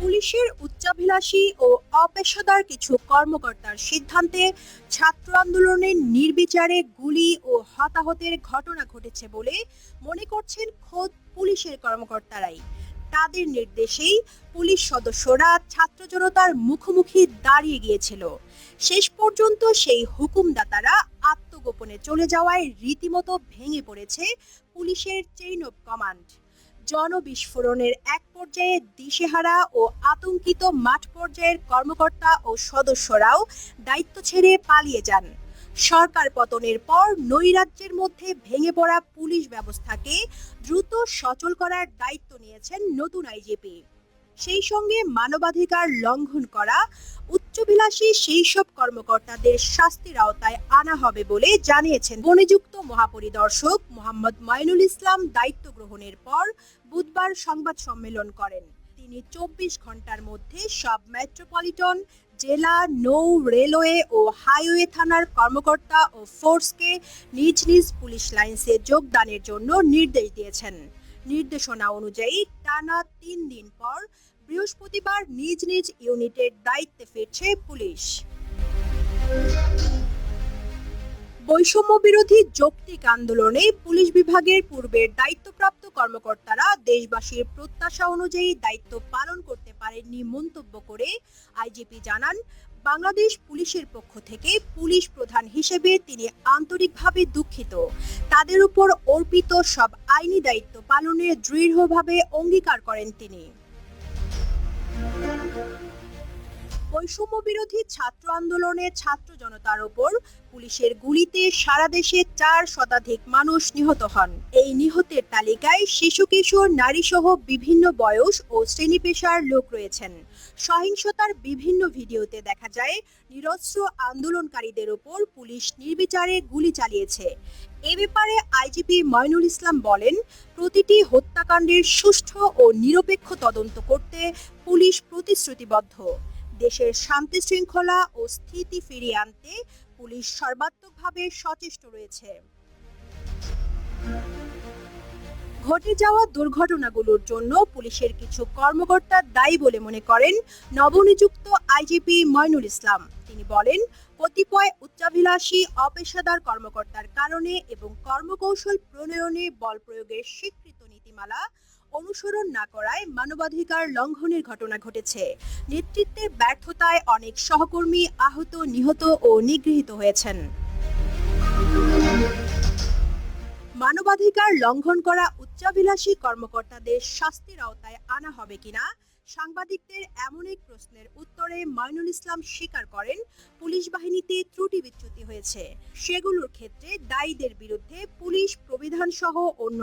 পুলিশের উচ্চাভিলাষী ও অপেশাদার কিছু কর্মকর্তার সিদ্ধান্তে ছাত্র আন্দোলনের নির্বিচারে গুলি ও হতাহতের ঘটনা ঘটেছে বলে মনে করছেন খোদ পুলিশের কর্মকর্তারাই। তাদের নির্দেশেই পুলিশ সদস্যরা ছাত্র জনতার মুখোমুখি দাঁড়িয়ে গিয়েছিল। শেষ পর্যন্ত সেই হুকুমদাতারা আত্মগোপনে চলে যাওয়ায় রীতিমতো ভেঙে পড়েছে পুলিশের চেইন অফ কমান্ড জনবিস্ফোরণের এক পর্যায়ে দিশেহারা ও আতঙ্কিত মাঠ পর্যায়ের কর্মকর্তা ও সদস্যরাও দায়িত্ব ছেড়ে পালিয়ে যান। সরকার পতনের পর নৈরাজ্যের মধ্যে ভেঙে পড়া পুলিশ ব্যবস্থাকে দ্রুত সচল করার দায়িত্ব নিয়েছেন নতুন আইজিপি। সেই সঙ্গে মানবাধিকার লঙ্ঘন করা উচ্চবিলাসী সেই সব কর্মকর্তাদের শাস্তির আওতায় আনা হবে বলে জানিয়েছেন বনিযুক্ত মহাপরিদর্শক মোহাম্মদ মাইনুল ইসলাম দায়িত্ব গ্রহণের পর বুধবার সংবাদ সম্মেলন করেন। তিনি চব্বিশ ঘণ্টার মধ্যে সব মেট্রোপলিটন, জেলা, নৌ, রেলওয়ে ও হাইওয়ে থানার কর্মকর্তা ও ফোর্সকে নিজ নিজ পুলিশ লাইন্সে যোগদানের জন্য নির্দেশ দিয়েছেন। নির্দেশনা অনুযায়ী টানা তিন দিন পর বৃহস্পতিবার নিজ নিজ ইউনিটের দায়িত্বে ফিরছে পুলিশ। বৈষম্য বিরোধী যৌক্তিক আন্দোলনে পুলিশ বিভাগের পূর্বের দায়িত্বপ্রাপ্ত কর্মকর্তারা দেশবাসীর প্রত্যাশা অনুযায়ী দায়িত্ব পালন করতে পারেননি মন্তব্য করে আইজিপি জানান, বাংলাদেশ পুলিশের পক্ষ থেকে পুলিশ প্রধান হিসেবে তিনি আন্তরিকভাবে দুঃখিত। তাদের উপর অর্পিত সব আইনি দায়িত্ব পালনে দৃঢ়ভাবে অঙ্গীকার করেন তিনি। বৈষম্য বিরোধী ছাত্র আন্দোলনে ছাত্র জনতার ওপর পুলিশের গুলিতে সারা দেশে চার শতাধিক মানুষ নিহত হন। এই নিহতের তালিকায় শিশু, কিশোর নারী সহ বিভিন্ন বয়স ও শ্রেণি পেশার লোক রয়েছেন। সহিংসতার বিভিন্ন ভিডিওতে দেখা যায়, নিরস্ত্র আন্দোলনকারীদের ওপর পুলিশ নির্বিচারে গুলি চালিয়েছে। এ ব্যাপারে আইজিপি ময়নুল ইসলাম বলেন, প্রতিটি হত্যাকাণ্ডের সুষ্ঠু ও নিরপেক্ষ তদন্ত করতে পুলিশ প্রতিশ্রুতিবদ্ধ। দেশের শান্তি শৃঙ্খলা ও স্থিতি ফিরিয়ে আনতে পুলিশ সর্বাত্মকভাবে সচেষ্ট রয়েছে। ঘটে যাওয়া দুর্ঘটনাগুলোর জন্য পুলিশের কিছু কর্মকর্তা দায়ী বলে মনে করেন নবনিযুক্ত আইজিপি ময়নুল ইসলাম। তিনি বলেন, কতিপয় উচ্চাভিলাষী অপেশাদার কর্মকর্তার কারণে এবং কর্মকৌশল প্রণয়নে বল প্রয়োগের স্বীকৃত নীতিমালা অনুসরণ না করায় মানবাধিকার লঙ্ঘনের ঘটনা ঘটেছে। নেতৃত্বের ব্যর্থতায় অনেক সহকর্মী আহত, নিহত ও নিগৃহীত হয়েছেন। মানবাধিকার লঙ্ঘন করা উচ্চাভিলাষী কর্মকর্তাদের শাস্তির আওতায় আনা হবে কিনা, সাংবাদিকদের এমন এক প্রশ্নের উত্তরে মাইনুল ইসলাম স্বীকার করেন, পুলিশ বাহিনীতে ত্রুটি বিচ্যুতি হয়েছে। সেগুলোর ক্ষেত্রে দায়ীদের বিরুদ্ধে পুলিশ প্রবিধান সহ অন্য